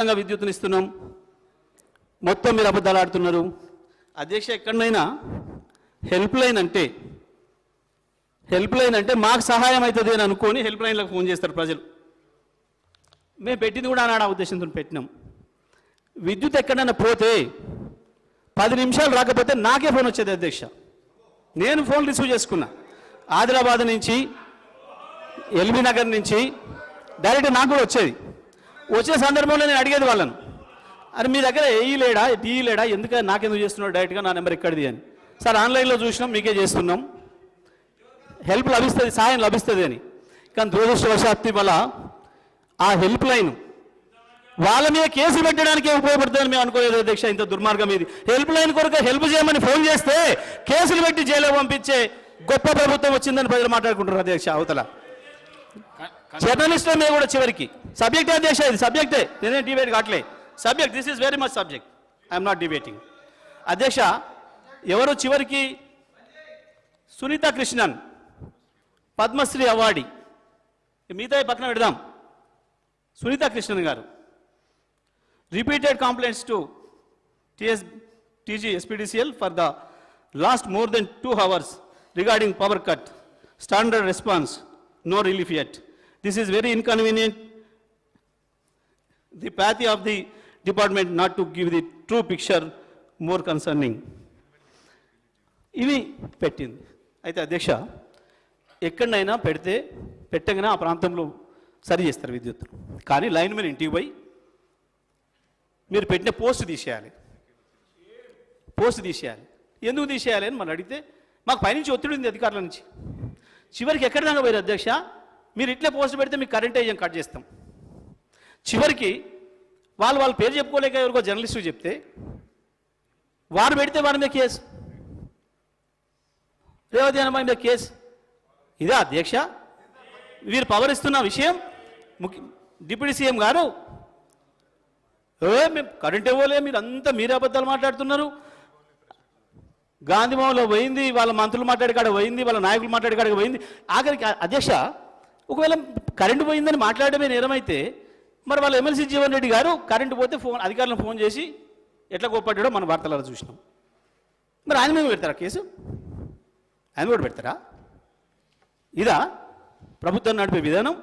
ఉచితంగా విద్యుత్తుని ఇస్తున్నాం. మొత్తం మీరు అబద్ధాలు ఆడుతున్నారు. అధ్యక్ష ఎక్కడనైనా హెల్ప్ లైన్ అంటే హెల్ప్ లైన్ అంటే మాకు సహాయం అవుతుంది అని అనుకొని హెల్ప్ లైన్లకు ఫోన్ చేస్తారు ప్రజలు. మేము పెట్టింది కూడా అన్నాడు ఆ ఉద్దేశంతో పెట్టినాం. విద్యుత్ ఎక్కడైనా పోతే పది నిమిషాలు రాకపోతే నాకే ఫోన్ వచ్చేది అధ్యక్ష. నేను ఫోన్ రిసీవ్ చేసుకున్నా. ఆదిలాబాద్ నుంచి ఎల్బీ నగర్ నుంచి డైరెక్ట్ నాకు కూడా వచ్చేది. వచ్చే సందర్భంలో నేను అడిగేది వాళ్ళను అరే మీ దగ్గర ఏఈ లేడా? టీ లేడా? ఎందుకు నాకెందుకు చేస్తున్నాడు డైరెక్ట్గా నా నెంబర్ ఎక్కడిది అని. సార్ ఆన్లైన్లో చూసినాం మీకే చేస్తున్నాం. హెల్ప్ లభిస్తుంది సాయం లభిస్తుంది అని. కానీ దురదృష్టవశాత్తు వల్ల ఆ హెల్ప్ లైన్ వాళ్ళ మీద కేసు పెట్టడానికి ఉపయోగపడుతుందని మేము అనుకోలేదు అధ్యక్ష ఇంత దుర్మార్గం ఇది. హెల్ప్ లైన్ కొరకు హెల్ప్ చేయమని ఫోన్ చేస్తే కేసులు పెట్టి జైల్లో పంపించే గొప్ప ప్రభుత్వం వచ్చిందని ప్రజలు మాట్లాడుకుంటారు అధ్యక్ష అవతల. జర్నలిస్టుల మీద కూడా చివరికి. సబ్జెక్టే అధ్యక్ష ఇది సబ్జెక్టే. నేనే డిబేట్ కావట్లే subject this is very much subject I'm not debating అధ్యక్ష ఎవరు చివరికి? సునీత కృష్ణన్ పద్మశ్రీ అవార్డి. మిగతా పక్కన పెడదాం. సునీత కృష్ణన్ గారు. Repeated complaints to TS TG SPDCL for the last more than two hours regarding power cut. Standard response. No relief at This is very inconvenient. The path of the department not to give the true picture more concerning. ఇవి పెట్టింది. అయితే అధ్యక్ష ఎక్కడైనా పెడితే పెట్టగానే ఆ ప్రాంతంలో సరి చేస్తారు విద్యుత్తులు కానీ లైన్ మీద ఇంటికి పోయి మీరు పెట్టిన పోస్ట్ తీసేయాలి. పోస్ట్ తీసేయాలి. ఎందుకు తీసేయాలి అని మనం అడిగితే మాకు పైనుంచి ఒత్తిడి ఉంది అధికారుల నుంచి. చివరికి ఎక్కడ దాకా పోయారు అధ్యక్ష? మీరు ఇట్లే పోస్ట్ పెడితే మీకు కరెంట్ అయ్యాం కట్ చేస్తాం? చివరికి వాళ్ళు వాళ్ళ పేరు చెప్పుకోలేక ఎవరికో జర్నలిస్టు చెప్తే వారు పెడితే వారి మీద కేసు. రేవతి అన్నమా మీద కేసు. ఇదే అధ్యక్ష? వీరు పవర్ ఇస్తున్న విషయం ముఖ్య డిప్యూటీ సీఎం గారు ఏ మేము కరెంట్ ఇవ్వలే మీరు అంతా మీరే అబద్ధాలు మాట్లాడుతున్నారు. గాంధీభవన్లో పోయింది వాళ్ళ మంత్రులు మాట్లాడే కాడ పోయింది వాళ్ళ నాయకులు మాట్లాడే కాడ పోయింది. ఆఖరికి అధ్యక్ష ఒకవేళ కరెంటు పోయిందని మాట్లాడమే నేరమైతే మరి వాళ్ళ ఎమ్మెల్సీ జీవన్ రెడ్డి గారు కరెంటు పోతే ఫోన్ అధికారులను ఫోన్ చేసి ఎట్లా కోప్పడ్డాడో మన వార్తలలో చూసినాం. మరి ఆయన మీద పెడతారా కేసు? ఆయన కూడా పెడతారా? ఇదా ప్రభుత్వం నడిపే విధానం?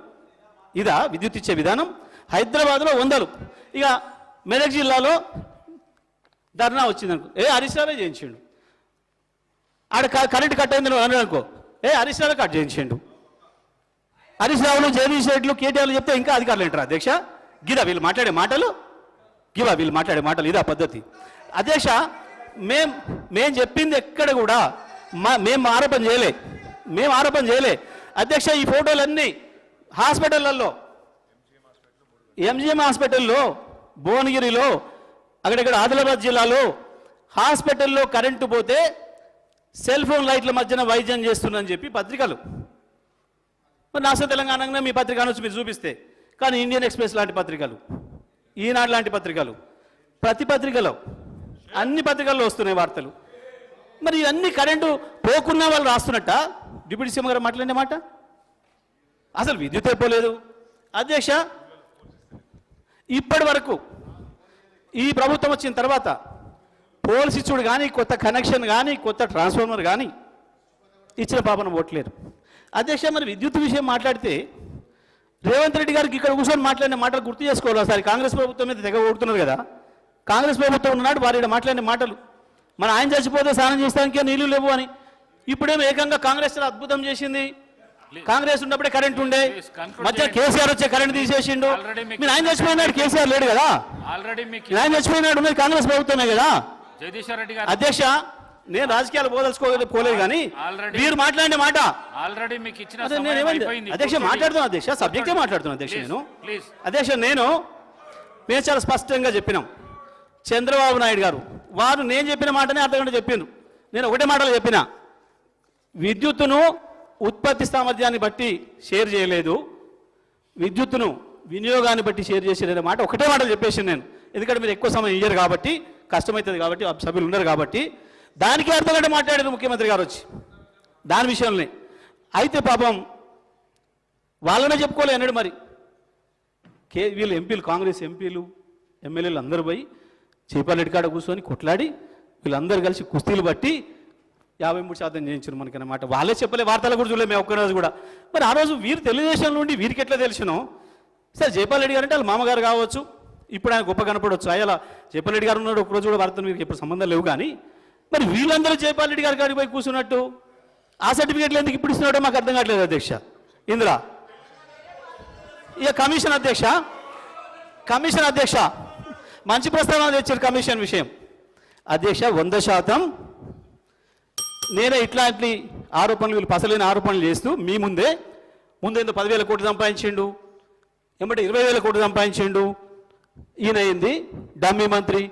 ఇదా విద్యుత్ ఇచ్చే విధానం? హైదరాబాద్లో వందలు. ఇక మెదక్ జిల్లాలో ధర్నా వచ్చిందనుకో. ఏ హరీష్ రావే చేయించిండు. ఆడ కరెంట్ కట్ అయింది అనుకో. ఏ హరీష్ రావే కట్ చేయించిండు. హరీష్ రావులు జగదీష్ రెడ్లు కేటీఆర్లు చెప్తే ఇంకా అధికారులు ఏంటారు అధ్యక్ష? గిదా వీళ్ళు మాట్లాడే మాటలు? గివా వీళ్ళు మాట్లాడే మాటలు ఇదా పద్ధతి. అధ్యక్ష మేం మేం చెప్పింది ఎక్కడ కూడా మా మేము ఆరోపణ చేయలే. మేము ఆరోపణ చేయలే. అధ్యక్ష ఈ ఫోటోలన్నీ హాస్పిటళ్ళలో ఎంజిఎం హాస్పిటల్లో భువనగిరిలో అక్కడక్కడ ఆదిలాబాద్ జిల్లాలో హాస్పిటల్లో కరెంటు పోతే సెల్ ఫోన్ లైట్ల మధ్యన వైద్యం చేస్తుందని చెప్పి పత్రికలు. మరి నాస తెలంగాణలో మీ పత్రిక అనొచ్చు మీరు చూపిస్తే. కానీ ఇండియన్ ఎక్స్ప్రెస్ లాంటి పత్రికలు ఈనాడు లాంటి పత్రికలు ప్రతి పత్రికలో అన్ని పత్రికల్లో వస్తున్నాయి వార్తలు. మరి ఇవన్నీ కరెంటు పోకున్న వాళ్ళు రాస్తున్నట్ట? డిప్యూటీ సీఎం గారు మాట్లాడిన మాట? అసలు విద్యుత్ అయిపోలేదు అధ్యక్ష ఇప్పటి వరకు ఈ ప్రభుత్వం వచ్చిన తర్వాత పోల్స్ ఇచ్చుడు కానీ కొత్త కనెక్షన్ కానీ కొత్త ట్రాన్స్ఫార్మర్ కానీ ఇచ్చిన పాపన ఓట్లేరు. అధ్యక్ష మరి విద్యుత్ విషయం మాట్లాడితే రేవంత్ రెడ్డి గారికి ఇక్కడ కూర్చొని మాట్లాడిన మాటలు గుర్తు చేసుకోవాలి ఒకసారి. కాంగ్రెస్ ప్రభుత్వం మీద తెగ ఓడుతున్నారు కదా. కాంగ్రెస్ ప్రభుత్వం ఉన్నాడు వారి మాట్లాడిన మాటలు. మన ఆయన చచ్చిపోతే స్నానం చేస్తానికే నీళ్ళు లేవు అని. ఇప్పుడేమో ఏకంగా కాంగ్రెస్ అద్భుతం చేసింది. కాంగ్రెస్ ఉన్నప్పుడే కరెంట్ ఉండే. మధ్య. కేసీఆర్ వచ్చే కరెంట్ తీసేసిండు. మీరు ఆయన చచ్చిపోయినాడు కేసీఆర్ లేడు కదా. ఆల్రెడీ ఆయన చచ్చిపోయినాడు మీరు కాంగ్రెస్ ప్రభుత్వమే కదా. అధ్యక్ష నేను రాజకీయాలు పోదలుచుకోలేదు పోలేదు కానీ మీరు మాట్లాడిన మాట. ఆల్రెడీ మీకు ఇచ్చిన అధ్యక్ష పూర్తిగా. మాట్లాడుతున్నాను అధ్యక్ష సబ్జెక్టే మాట్లాడుతున్నాను అధ్యక్ష నేను. అధ్యక్ష నేను మేము చాలా స్పష్టంగా చెప్పినాం. చంద్రబాబు నాయుడు గారు వారు నేను చెప్పిన మాటనే అర్థగంట చెప్పిండ్రు. నేను ఒకటే మాటలు చెప్పిన. విద్యుత్తును ఉత్పత్తి సామర్థ్యాన్ని బట్టి షేర్ చేయలేదు. విద్యుత్తును వినియోగాన్ని బట్టి షేర్ చేసేదనే మాట ఒకటే మాటలు చెప్పేసి నేను. ఎందుకంటే మీరు ఎక్కువ సమయం ఇయ్యరు కాబట్టి కష్టమవుతుంది కాబట్టి సభ్యులు ఉన్నారు కాబట్టి. దానికి అర్థగంట మాట్లాడారు ముఖ్యమంత్రి గారు వచ్చి. దాని విషయంలోనే. అయితే పాపం వాళ్ళనే చెప్పుకోలే అన్నాడు మరి. కే వీళ్ళు ఎంపీలు కాంగ్రెస్ ఎంపీలు ఎమ్మెల్యేలు అందరూ పోయి చేపాలెడ్డి కాడ కూర్చొని కొట్లాడి వీళ్ళందరూ కలిసి కుస్తీలు బట్టి యాభై మూడు శాతం చేయించారు మనకి వాళ్ళే చెప్పలే వార్తలు కూడా చూడలేదు మేము ఒక్కరోజు కూడా. మరి ఆ రోజు వీరు తెలుగుదేశం నుండి వీరికి ఎట్లా తెలిసినో? సరే జైపాల్ రెడ్డి గారు అంటే వాళ్ళ మామగారు కావచ్చు. ఇప్పుడు ఆయన గొప్ప కనపడవచ్చు అయ్యలా జైపాల్ రెడ్డి గారు ఉన్నాడు ఒకరోజు కూడా వార్తలు మీకు ఇప్పుడు సంబంధం లేవు కానీ మరి వీళ్ళందరూ జైపాల్ రెడ్డి గారి కాడికి పోయి కూర్చున్నట్టు ఆ సర్టిఫికేట్లు ఎందుకు ఇప్పుడు ఇస్తున్నాడో మాకు అర్థం కావట్లేదు అధ్యక్ష. ఇందిరా ఇక కమిషన్ అధ్యక్ష. కమిషన్ అధ్యక్ష. మంచి ప్రస్తావన తెచ్చారు కమిషన్ విషయం. అధ్యక్ష వంద శాతం. నేనే ఇట్లాంటి ఆరోపణలు వీళ్ళు పసలేని ఆరోపణలు చేస్తూ మీ ముందే ముందేందో పదివేల కోట్లు సంపాదించిండు ఏమంటే ఇరవై వేల కోట్లు సంపాదించిండు. ఈయన అయింది డమ్మీ మంత్రి.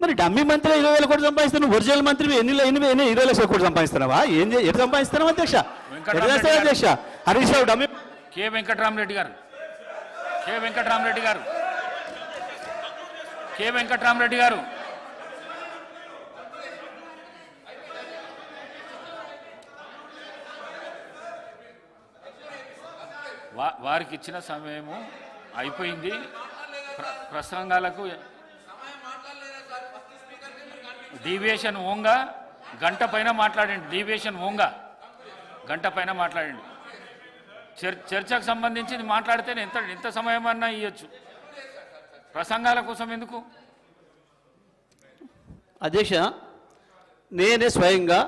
మరి డమ్మీ మంత్రి ఇరవై వేల కోట్లు సంపాదిస్తున్నావు ఒరిజినల్ మంత్రి ఎన్ని ఎన్ని ఎన్ని ఇరవై లక్షల కోట్లు సంపాదిస్తున్నావా? ఏం ఎట్లా సంపాదిస్తున్నావు అధ్యక్ష? చేస్తావు అధ్యక్ష? హరీష్ రావు డమ్మీ కె వెంకట్రామరెడ్డి గారు. కె వెంకట్రామరెడ్డి గారు. కె వెంకట్రామరెడ్డి గారు. వారికి ఇచ్చిన సమయము అయిపోయింది. ప్ర- ప్రసంగాలకు డీవియేషన్ ఓంగా గంట పైన మాట్లాడండి డీవియేషన్ ఓంగా గంట పైన మాట్లాడండి. చర్ చర్చకు సంబంధించి మాట్లాడితేనే మాట్లాడితే ఎంత ఎంత సమయం అన్నా ఇవ్వచ్చు ప్రసంగాల కోసం ఎందుకు? అధ్యక్ష నేనే స్వయంగా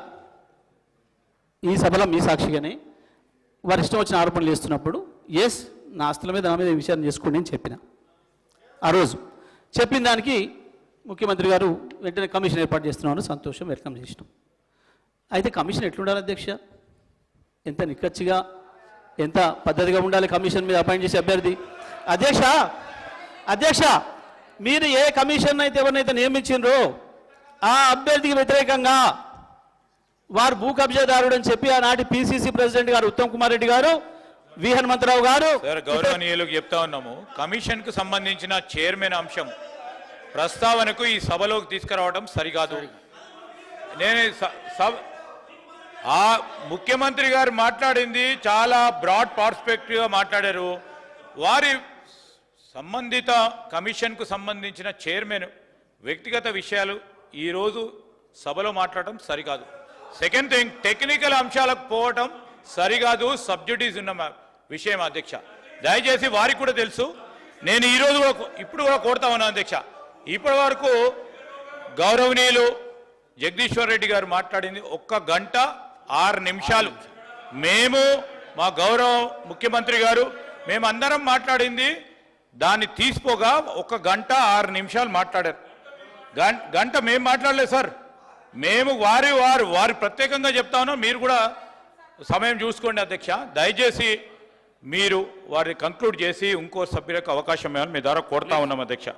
ఈ సభలో మీ సాక్షిగానే వారి ఇష్టం వచ్చిన ఆరోపణలు చేస్తున్నప్పుడు ఎస్ నా ఆస్తుల మీద నా మీద విచారణ చేసుకోండి అని చెప్పిన. ఆ రోజు చెప్పిన దానికి ముఖ్యమంత్రి గారు వెంటనే కమిషన్ ఏర్పాటు చేస్తున్నామని సంతోషం వెల్కమ్ చేసినాం. అయితే కమిషన్ ఎట్లుండాలి అధ్యక్ష? ఎంత నిక్కచ్చిగా ఎంత పద్ధతిగా ఉండాలి కమిషన్ మీద అపాయింట్ చేసే అభ్యర్థి? అధ్యక్ష అధ్యక్ష మీరు ఏ కమిషన్ అయితే ఎవరినైతే నియమించిండ్రో ఆ అభ్యర్థికి వ్యతిరేకంగా వారు భూ కబ్జాదారుడు అని చెప్పి ఆనాటి పిసిసి ప్రెసిడెంట్ గారు ఉత్తమ్ కుమార్ రెడ్డి గారు వి హనుమంతరావు గారు గౌరవనీయులకు చెప్తా ఉన్నాము. కమిషన్కు సంబంధించిన చైర్మన్ అంశం ప్రస్తావనకు ఈ సభలోకి తీసుకురావడం సరికాదు. నేను సభ- ఆ ముఖ్యమంత్రి గారు మాట్లాడింది చాలా బ్రాడ్ పర్స్పెక్టివ్గా మాట్లాడారు. వారి సంబంధిత కమిషన్కు సంబంధించిన చైర్మన్ వ్యక్తిగత విషయాలు ఈరోజు సభలో మాట్లాడటం సరికాదు. సెకండ్ థింగ్ టెక్నికల్ అంశాలకు పోవటం సరికాదు సబ్జెక్టీస్ ఉన్న విషయం అధ్యక్ష. దయచేసి వారికి కూడా తెలుసు. నేను ఈ రోజు కూడా ఇప్పుడు కూడా కోరుతా ఉన్నాను అధ్యక్ష. ఇప్పటి వరకు గౌరవనీయులు జగదీశ్వర్ రెడ్డి గారు మాట్లాడింది ఒక్క గంట ఆరు నిమిషాలు. మేము మా గౌరవ ముఖ్యమంత్రి గారు మేమందరం మాట్లాడింది దాన్ని తీసిపోగా ఒక గంట ఆరు నిమిషాలు మాట్లాడారు. గంట మేము మాట్లాడలేదు సార్. మేము వారి వారు వారు ప్రత్యేకంగా చెప్తాను మీరు కూడా సమయం చూసుకోండి అధ్యక్ష. దయచేసి మీరు వారిని కంక్లూడ్ చేసి ఇంకో సభ్యులకు అవకాశం ఇవ్వాలని మీ ద్వారా కోరుతా ఉన్నాం అధ్యక్ష.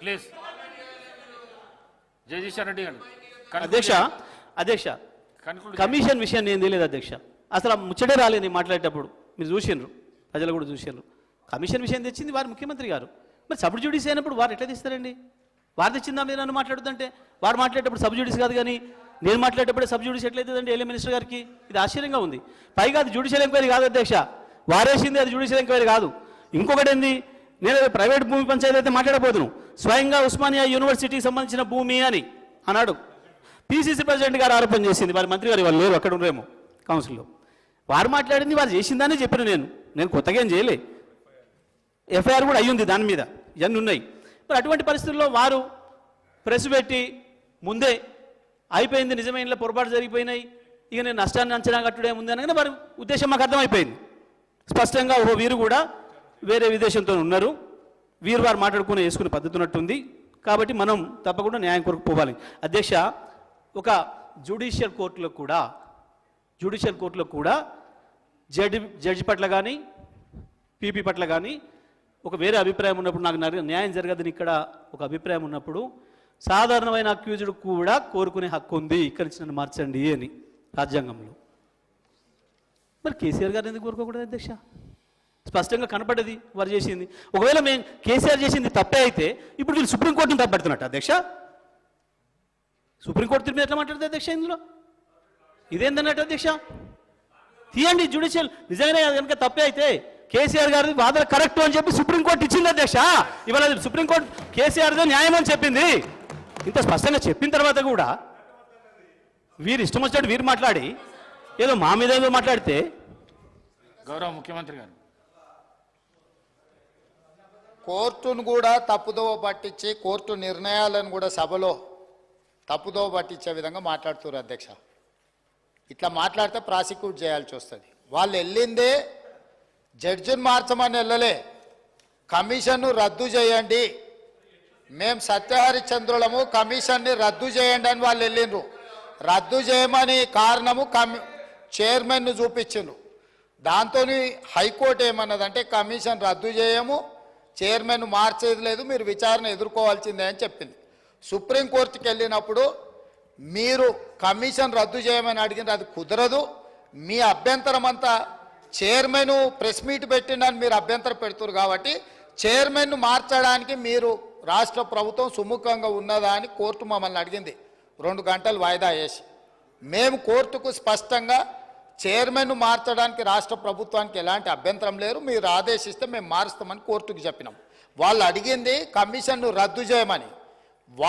ప్లీజ్. జగదీశ్వర్ రెడ్డి గారు అధ్యక్ష అధ్యక్ష కమిషన్ విషయం నేను తెలియదు అధ్యక్ష. అసలు ముచ్చటే రాలేదు నేను మాట్లాడేటప్పుడు. మీరు చూసిండ్రు ప్రజలు కూడా చూసిండ్రు. కమిషన్ విషయం తెచ్చింది వారు ముఖ్యమంత్రి గారు. మరి సబ్ జ్యుడిస్ అయినప్పుడు వారు ఎట్లా తీస్తారండి? వారు తెచ్చిందా మీరు నన్ను మాట్లాడుతుంటే? వారు మాట్లాడేటప్పుడు సబ్ జ్యుడిస్ కాదు కానీ నేను మాట్లాడేటప్పుడు సబ్ జ్యుడిస్ ఎట్లయితుందండి ఏలే మినిస్టర్ గారికి? ఇది ఆశ్చర్యంగా ఉంది. పైగా అది జ్యుడిషియల్ ఎంక్వైరీ కాదు అధ్యక్ష. వారేసింది అది జ్యుడిషియల్ ఎంక్వైరీ కాదు. ఇంకొకటి ఏంది నేను ప్రైవేట్ భూమి పంచాయతీ అయితే మాట్లాడబోతున్నాను స్వయంగా ఉస్మానియా యూనివర్సిటీకి సంబంధించిన భూమి అని అన్నాడు. పిసిసి ప్రెసిడెంట్ గారు ఆరోపణ చేసింది. వారి మంత్రి గారు వాళ్ళు లేరు అక్కడ ఉండరేమో కౌన్సిల్లో. వారు మాట్లాడింది వారు చేసిందని చెప్పిన నేను. నేను కొత్తగా ఏం చేయలే. ఎఫ్ఐఆర్ కూడా అయ్యింది దాని మీద. ఇవన్నీ ఉన్నాయి. మరి అటువంటి పరిస్థితుల్లో వారు ప్రెస్ పెట్టి ముందే అయిపోయింది నిజమైన పొరపాటు జరిగిపోయినాయి. ఇక నేను నష్టాన్ని అంచనా కట్టడం ఉంది అనగానే వారి ఉద్దేశం మాకు అర్థమైపోయింది. స్పష్టంగా ఓ వీరు కూడా వేరే విదేశంతో ఉన్నారు. వీరు వారు మాట్లాడుకుని వేసుకునే పద్ధతి ఉన్నట్టుంది. కాబట్టి మనం తప్పకుండా న్యాయం కొరకు పోవాలి. అధ్యక్ష ఒక జ్యుడిషియల్ కోర్టులో కూడా జ్యుడిషియల్ కోర్టులో కూడా జడ్జి జడ్జి పట్ల కానీ పీపీ పట్ల కానీ ఒక వేరే అభిప్రాయం ఉన్నప్పుడు నాకు న్యాయం జరగదని ఇక్కడ ఒక అభిప్రాయం ఉన్నప్పుడు సాధారణమైన అక్యూజుడు కూడా కోరుకునే హక్కు ఉంది. ఇక్కడి నుంచి నన్ను మార్చండి అని రాజ్యాంగంలో. మరి కేసీఆర్ గారు ఎందుకు కోరుకోకూడదు అధ్యక్ష? స్పష్టంగా కనపడేది వారు చేసింది. ఒకవేళ మేము కేసీఆర్ చేసింది తప్పే అయితే ఇప్పుడు వీళ్ళు సుప్రీంకోర్టును తప్పడుతున్నట్టు అధ్యక్ష? సుప్రీంకోర్టు తీర్పు ఎట్లా మాట్లాడుతుంది అధ్యక్ష ఇందులో? ఇదేందన్నట్టు అధ్యక్ష? తీయండి జ్యుడిషియల్ నిజంగానే కనుక తప్పే అయితే కేసీఆర్ గారి వాదన కరెక్ట్ అని చెప్పి సుప్రీంకోర్టు ఇచ్చింది అధ్యక్ష. ఇవాళ సుప్రీంకోర్టు కేసీఆర్తో న్యాయం అని చెప్పింది. ఇంత స్పష్టంగా చెప్పిన తర్వాత కూడా వీరు ఇష్టం వచ్చినట్టు వీరు మాట్లాడి ఏదో మా మీద ఏదో మాట్లాడితే గౌరవ ముఖ్యమంత్రి గారు కోర్టును కూడా తప్పుదోవ పట్టించి కోర్టు నిర్ణయాలను కూడా సభలో తప్పుదోవ పట్టించే విధంగా మాట్లాడుతున్నారు అధ్యక్ష. ఇట్లా మాట్లాడితే ప్రాసిక్యూట్ చేయాల్సి వస్తుంది. వాళ్ళు వెళ్ళిందే జడ్జిని మార్చమని వెళ్ళలే. కమిషన్ను రద్దు చేయండి. మేము సత్యహరిచంద్రులము కమిషన్ని రద్దు చేయండి అని వాళ్ళు వెళ్ళిండ్రు. రద్దు చేయమని కారణము కమి చైర్మన్ను చూపించిండ్రు. దాంతో హైకోర్టు ఏమన్నదంటే కమిషన్ రద్దు చేయము చైర్మన్ మార్చేది లేదు మీరు విచారణ ఎదుర్కోవాల్సిందే అని చెప్పింది. సుప్రీంకోర్టుకి వెళ్ళినప్పుడు మీరు కమిషన్ రద్దు చేయమని అడిగిన అది కుదరదు. మీ అభ్యంతరం అంతా చైర్మన్ ప్రెస్ మీట్ పెట్టిండని మీరు అభ్యంతరం పెడుతున్నారు కాబట్టి చైర్మన్ను మార్చడానికి మీరు రాష్ట్ర ప్రభుత్వం సుముఖంగా ఉన్నదా అని కోర్టు మమ్మల్ని అడిగింది. రెండు గంటలు వాయిదా వేసి. మేము కోర్టుకు స్పష్టంగా చైర్మన్ను మార్చడానికి రాష్ట్ర ప్రభుత్వానికి ఎలాంటి అభ్యంతరం లేరు. మీరు ఆదేశిస్తే మేము మారుస్తామని కోర్టుకు చెప్పినాం. వాళ్ళు అడిగింది కమిషన్ను రద్దు చేయమని.